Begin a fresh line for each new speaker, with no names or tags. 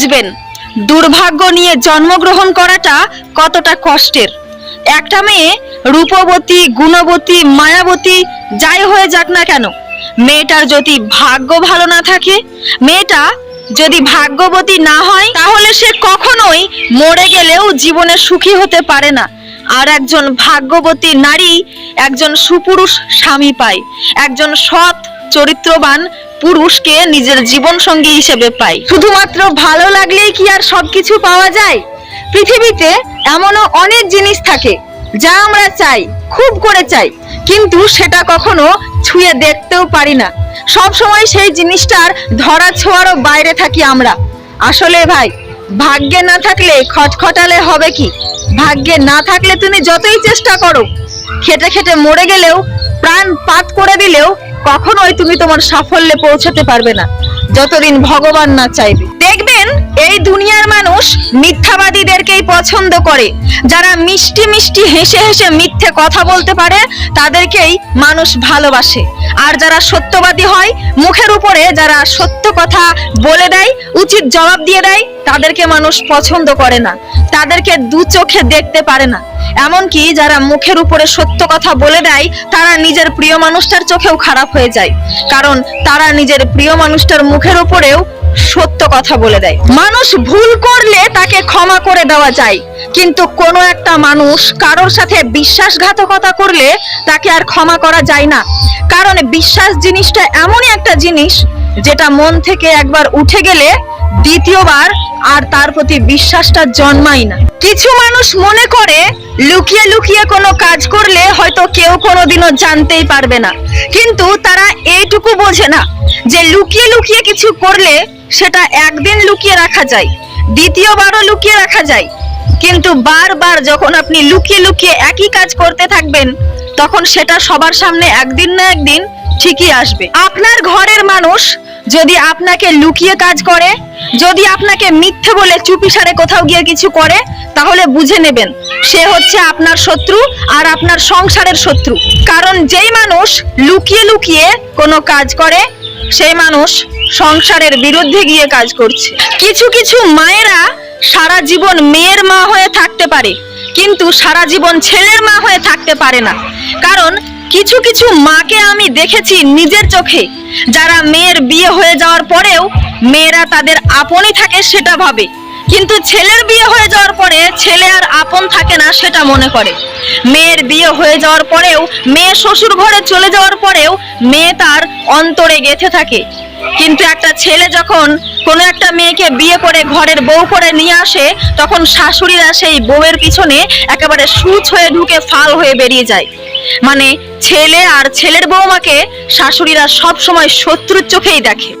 বুঝবেন, দুর্ভাগ্য নিয়ে জন্মগ্রহণ করাটা কতটা কষ্টের। একটা মেয়ে রূপবতী, গুণবতী, মায়াবতী, যাই হয়ে যাক না কেন, মেয়েটার যদি ভাগ্য ভালো না থাকে, মেয়েটা যদি ভাগ্যবতী না হয়, তাহলে সে কখনোই মরে গেলেও জীবনে সুখী হতে পারে না। আর একজন ভাগ্যবতী নারী একজন সুপুরুষ স্বামী পায়, একজন সৎ, চরিত্রবান পুরুষকে নিজের জীবন সঙ্গী হিসেবে পায় শুধুমাত্র ভালো লাগলেই কি আর সবকিছু পাওয়া যায়? পৃথিবীতে এমনও অনেক জিনিস থাকে যা আমরা চাই, খুব করে চাই, কিন্তু সেটা কখনো ছুঁয়ে দেখতেও পারি না। সব সময় সেই জিনিসটার ধরা ছোঁয়ারও বাইরে থাকি আমরা। আসলে ভাই, ভাগ্যে না থাকলে খটখটালে হবে কি? ভাগ্যে না থাকলে তুমি যতই চেষ্টা করো, খেটে খেটে মরে গেলেও, প্রাণ পাত করে দিলেও কখনোই তুমি তোমার সাফল্যে পৌঁছাতে পারবে না। যতদিন ভগবান না চাইবে। এই দুনিয়ার মানুষ মিথ্যাবাদীদেরকেই পছন্দ করে। যারা মিষ্টি মিষ্টি হেসে হেসে মিথ্যে কথা বলতে পারে, তাদেরকেই মানুষ ভালোবাসে। আর যারা সত্যবাদী হয়, মুখের উপরে যারা সত্য কথা বলে দেয়, উচিত জবাব দিয়ে দেয়, তাদেরকে মানুষ পছন্দ করে না। তাদেরকে দু চোখে দেখতে পারে না। এমনকি যারা মুখের উপরে সত্য কথা বলে দেয়, তারা নিজের প্রিয় মানুষটার চোখেও খারাপ হয়ে যায়। কারণ তারা নিজের প্রিয় মানুষটার মুখের উপরেও সত্য কথা বলে দেয়। মানুষ ভুল করলে তাকে ক্ষমা করে দেওয়া যায়। কিন্তু কোনো একটা মানুষ কারোর সাথে বিশ্বাসঘাতকতা করলে তাকে আর ক্ষমা করা যায় না। কারণ বিশ্বাস জিনিসটা এমনই একটা জিনিস যেটা মন থেকে একবার উঠে গেলে দ্বিতীয়বার আর তার প্রতি বিশ্বাসটা জন্মায় না। কিছু মানুষ মনে করে লুকিয়ে লুকিয়ে কোনো কাজ করলে হয়তো কেউ কোনোদিনও জানতেই পারবে না। কিন্তু তারা এইটুকু বোঝে না যে লুকিয়ে লুকিয়ে কিছু করলে সেটা একদিন লুকিয়ে রাখা যায়, দ্বিতীয়বারও লুকিয়ে রাখা যায়। কিন্তু বারবার যখন আপনি লুকিয়ে লুকিয়ে একই কাজ করতে থাকবেন, তখন সেটা সবার সামনে একদিন না একদিন ঠিকই আসবে। আপনার ঘরের মানুষ যদি আপনাকে লুকিয়ে কাজ করে, যদি আপনাকে মিথ্যে বলে চুপিসারে কোথাও গিয়ে কিছু করে, তাহলে বুঝে নেবেন, সে হচ্ছে আপনার শত্রু আর আপনার সংসারের শত্রু। কারণ যেই মানুষ লুকিয়ে লুকিয়ে কোনো কাজ করে সেই মানুষ সংসারের বিরুদ্ধে গিয়ে কাজ করছে। কিছু কিছু মায়েরা সারা জীবন মেয়ের মা হয়ে থাকতে পারে, কিন্তু সারা জীবন ছেলের মা হয়ে থাকতে পারে না। কারণ কিছু কিছু মাকে আমি দেখেছি নিজের চোখে, যারা মেয়ের বিয়ে হয়ে যাওয়ার পরেও মেয়েরা তাদের আপনই থাকে সেটা ভাবে। কিন্তু ছেলের বিয়ে হয়ে যাওয়ার পরে ছেলে আর আপন থাকে না সেটা মনে করে। মেয়ের বিয়ে হয়ে যাওয়ার পরেও, মেয়ে শ্বশুর ঘরে চলে যাওয়ার পরেও মেয়ে তার অন্তরে গেঁথে থাকে। কিন্তু একটা ছেলে যখন কোনো একটা মেয়েকে বিয়ে করে ঘরের বউ করে নিয়ে আসে, তখন শাশুড়িরা সেই বউয়ের পিছনে একেবারে সুচ হয়ে ঢুকে ফাল হয়ে বেরিয়ে যায়। মানে ছেলে আর ছেলের বউমাকে শাশুড়িরা সব সময় শত্রুর চোখেই দেখে।